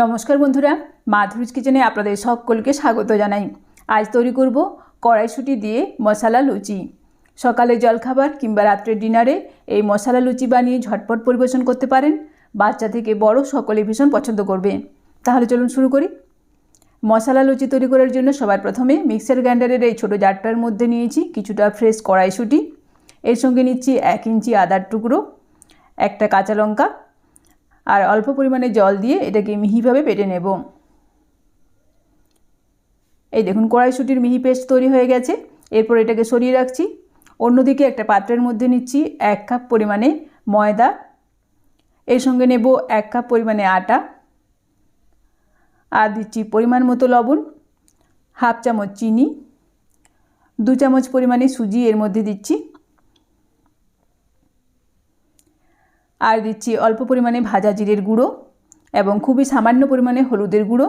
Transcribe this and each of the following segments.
নমস্কার বন্ধুরা, মাধুরীজ কিচেনে আপনাদের সকলকে স্বাগত জানাই। আজ তৈরি করব কড়াইশুঁটি দিয়ে মশলা লুচি। সকালে জলখাবার কিংবা রাত্রের ডিনারে এই মশলা লুচি বানিয়ে ঝটপট পরিবেশন করতে পারেন। বাচ্চা থেকে বড় সকলে ভীষণ পছন্দ করবে। তাহলে চলুন শুরু করি। মশলা লুচি তৈরি করার জন্য সবার প্রথমে মিক্সার গ্রাইন্ডারের এই ছোটো জারটার মধ্যে নিয়েছি কিছুটা ফ্রেশ কড়াইশুঁটি। এর সঙ্গে নিচ্ছি এক ইঞ্চি আদার টুকরো, একটা কাঁচা লঙ্কা আর অল্প পরিমাণে জল দিয়ে এটাকে মিহিভাবে পেটে নেব। এই দেখুন, কড়াইশুটির মিহি পেস্ট তৈরি হয়ে গেছে। এরপর এটাকে সরিয়ে রাখছি। অন্যদিকে একটা পাত্রের মধ্যে নিচ্ছি এক কাপ পরিমাণে ময়দা। এর সঙ্গে নেব এক কাপ পরিমাণে আটা। আর দিচ্ছি পরিমাণ মতো লবণ, হাফ চামচ চিনি, দু চামচ পরিমাণে সুজি এর মধ্যে দিচ্ছি। আর দিচ্ছি অল্প পরিমাণে ভাজা জিরের গুঁড়ো এবং খুবই সামান্য পরিমাণে হলুদের গুঁড়ো।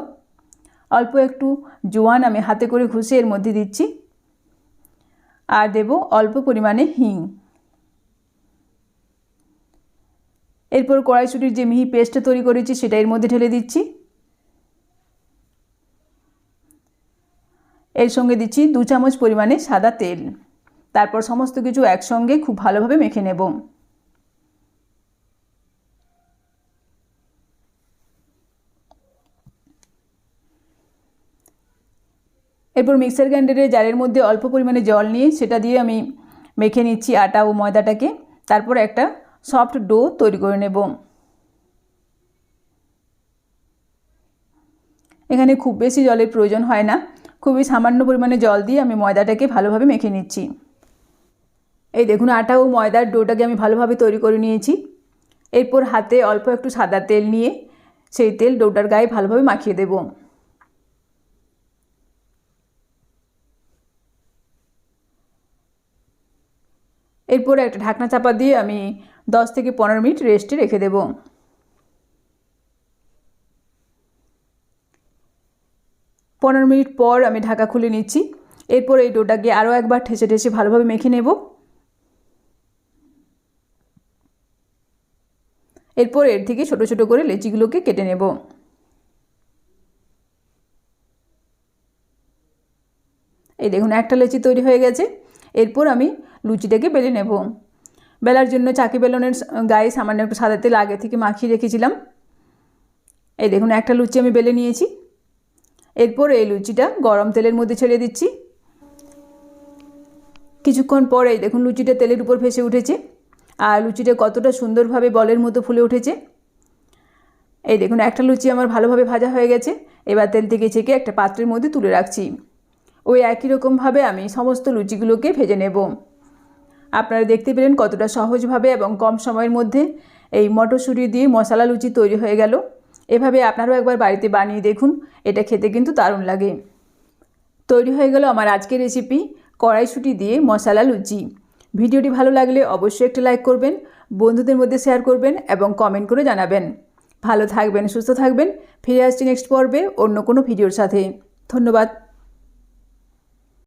অল্প একটু জোয়ান আমি হাতে করে ঘষে এর মধ্যে দিচ্ছি। আর দেব অল্প পরিমাণে হিং। এরপর কড়াইশুটির যে মিহি পেস্টটা তৈরি করেছি সেটা এর মধ্যে ঢেলে দিচ্ছি। এর সঙ্গে দিচ্ছি দু চামচ পরিমাণে সাদা তেল। তারপর সমস্ত কিছু একসঙ্গে খুব ভালোভাবে মেখে নেব। এরপর মিক্সার গ্রাইন্ডারে জারের মধ্যে অল্প পরিমাণে জল নিয়ে সেটা দিয়ে আমি মেখে নিচ্ছি আটা ও ময়দাটাকে। তারপর একটা সফট ডো তৈরি করে নেব। এখানে খুব বেশি জলের প্রয়োজন হয় না। খুবই সামান্য পরিমাণে জল দিয়ে আমি ময়দাটাকে ভালোভাবে মেখে নিচ্ছি। এই দেখুন, আটা ও ময়দার ডোটাকে আমি ভালোভাবে তৈরি করে নিয়েছি। এরপর হাতে অল্প একটু সাদা তেল নিয়ে সেই তেল ডোটার গায়ে ভালোভাবে মাখিয়ে দেবো। এরপর একটা ঢাকনা চাপা দিয়ে আমি দশ থেকে পনেরো মিনিট রেস্টে রেখে দেব। পনেরো মিনিট পর আমি ঢাকা খুলে নিচ্ছি। এরপর এই ডোটাকে আরও একবার ঠেসে ঠেসে ভালোভাবে মেখে নেব। এরপর এর থেকে ছোট ছোট করে লেচিগুলোকে কেটে নেব। এই দেখুন, একটা লেচি তৈরি হয়ে গেছে। এরপর আমি লুচিটাকে বেলে নেব। বেলার জন্য চাকি বেলনের গায়ে সামান্য একটু সাদা তেল আগে থেকে মাখিয়ে রেখেছিলাম। এই দেখুন, একটা লুচি আমি বেলে নিয়েছি। এরপর এই লুচিটা গরম তেলের মধ্যে ছেড়ে দিচ্ছি। কিছুক্ষণ পরে দেখুন, লুচিটা তেলের উপর ভেসে উঠেছে। আর লুচিটা কতটা সুন্দরভাবে বলের মতো ফুলে উঠেছে। এই দেখুন, একটা লুচি আমার ভালোভাবে ভাজা হয়ে গেছে। এবার তেল থেকে ছেঁকে একটা পাত্রের মধ্যে তুলে রাখছি। ওই একই রকমভাবে আমি সমস্ত লুচিগুলোকে ভেজে নেব। আপনারা দেখতে পেলেন কতটা সহজভাবে এবং কম সময়ের মধ্যে এই মটরশুঁটি দিয়ে মশলা লুচি তৈরি হয়ে গেল। এভাবে আপনারাও একবার বাড়িতে বানিয়ে দেখুন, এটা খেতে কিন্তু দারুণ লাগে। তৈরি হয়ে গেল আমার আজকের রেসিপি কড়াইশুঁটি দিয়ে মশলা লুচি। ভিডিওটি ভালো লাগলে অবশ্যই একটি লাইক করবেন, বন্ধুদের মধ্যে শেয়ার করবেন এবং কমেন্ট করে জানাবেন। ভালো থাকবেন, সুস্থ থাকবেন, ফিরে আসছি নেক্সট পর্বে অন্য কোনো ভিডিওর সাথে। ধন্যবাদ।